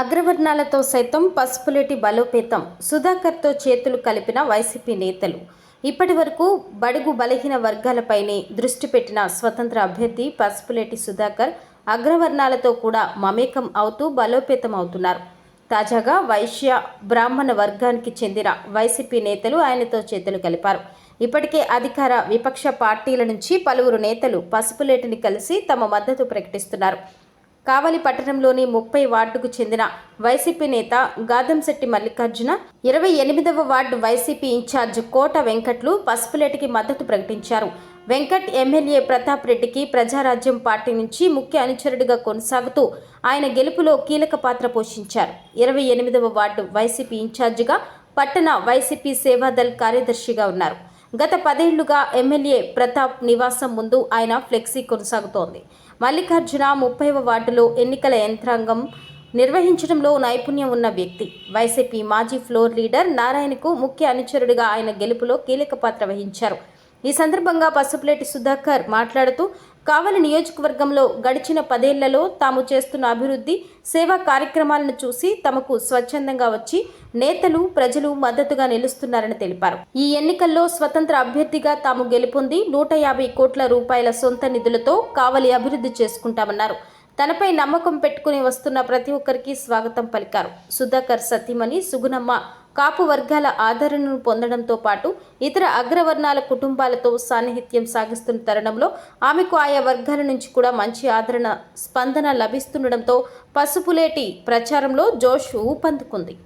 అగ్రవర్ణాలతో సైతం పసుపులేటి బలోపేతం. సుధాకర్తో చేతులు కలిపిన వైసీపీ నేతలు. ఇప్పటి వరకు బడుగు బలహీన వర్గాలపైనే దృష్టి పెట్టిన స్వతంత్ర అభ్యర్థి పసుపులేటి సుధాకర్ అగ్రవర్ణాలతో కూడా మమేకం అవుతూ బలోపేతం అవుతున్నారు. తాజాగా వైశ్య బ్రాహ్మణ వర్గానికి చెందిన వైసీపీ నేతలు ఆయనతో చేతులు కలిపారు. ఇప్పటికే అధికార విపక్ష పార్టీల నుంచి పలువురు నేతలు పసుపులేటిని కలిసి తమ మద్దతు ప్రకటిస్తున్నారు. కావలి పట్టణంలోని ముప్పై వార్డుకు చెందిన వైసీపీ నేత గాదంశెట్టి మల్లికార్జున ఇరవై ఎనిమిదవ ward YCP in charge Kota Venkatlu పసుపులేటికి మద్దతు ప్రకటించారు. వెంకట్ ఎమ్మెల్యే ప్రతాప్ రెడ్డికి ప్రజారాజ్యం పార్టీ నుంచి ముఖ్య అనుచరుడిగా కొనసాగుతూ ఆయన గెలుపులో కీలక పాత్ర పోషించారు. ఇరవై ఎనిమిదవ వార్డు వైసీపీ ఇన్ఛార్జిగా పట్టణ వైసీపీ సేవాదల్ కార్యదర్శిగా ఉన్నారు. గత పదేళ్ళుగా ఎమ్మెల్యే ప్రతాప్ నివాసం ముందు ఆయన ఫ్లెక్సీ కొనసాగుతోంది. మల్లికార్జున ముప్పైవ వార్డులో ఎన్నికల యంత్రాంగం నిర్వహించడంలో నైపుణ్యం ఉన్న వ్యక్తి. వైసీపీ మాజీ ఫ్లోర్ లీడర్ నారాయణకు ముఖ్య అనుచరుడిగా ఆయన గెలుపులో కీలక పాత్ర వహించారు. ఈ సందర్భంగా పసుపులేటి సుధాకర్ మాట్లాడుతూ కావలి నియోజకవర్గంలో గడిచిన పదేళ్ళలో తాము చేస్తున్న అభివృద్ధి సేవా కార్యక్రమాలను చూసి తమకు స్వచ్ఛందంగా వచ్చి నేతలు ప్రజలు మద్దతుగా నిలుస్తున్నారని తెలిపారు. ఈ ఎన్నికల్లో స్వతంత్ర అభ్యర్థిగా తాము గెలుపొంది నూట యాభై కోట్ల రూపాయల సొంత నిధులతో కావలి అభివృద్ధి చేసుకుంటామన్నారు. తనపై నమ్మకం పెట్టుకుని వస్తున్న ప్రతి ఒక్కరికి స్వాగతం పలికారు. సుధాకర్ సతీమణి సుగుణమ్మ కాపు వర్గాల ఆదరణను పొందడంతో పాటు ఇతర అగ్రవర్ణాల కుటుంబాలతో సాన్నిహిత్యం సాగిస్తున్న తరుణంలో ఆమెకు ఆయా వర్గాల నుంచి కూడా మంచి ఆదరణ స్పందన లభిస్తుండడంతో పసుపులేటి ప్రచారంలో జోష్ ఊపందుకుంది.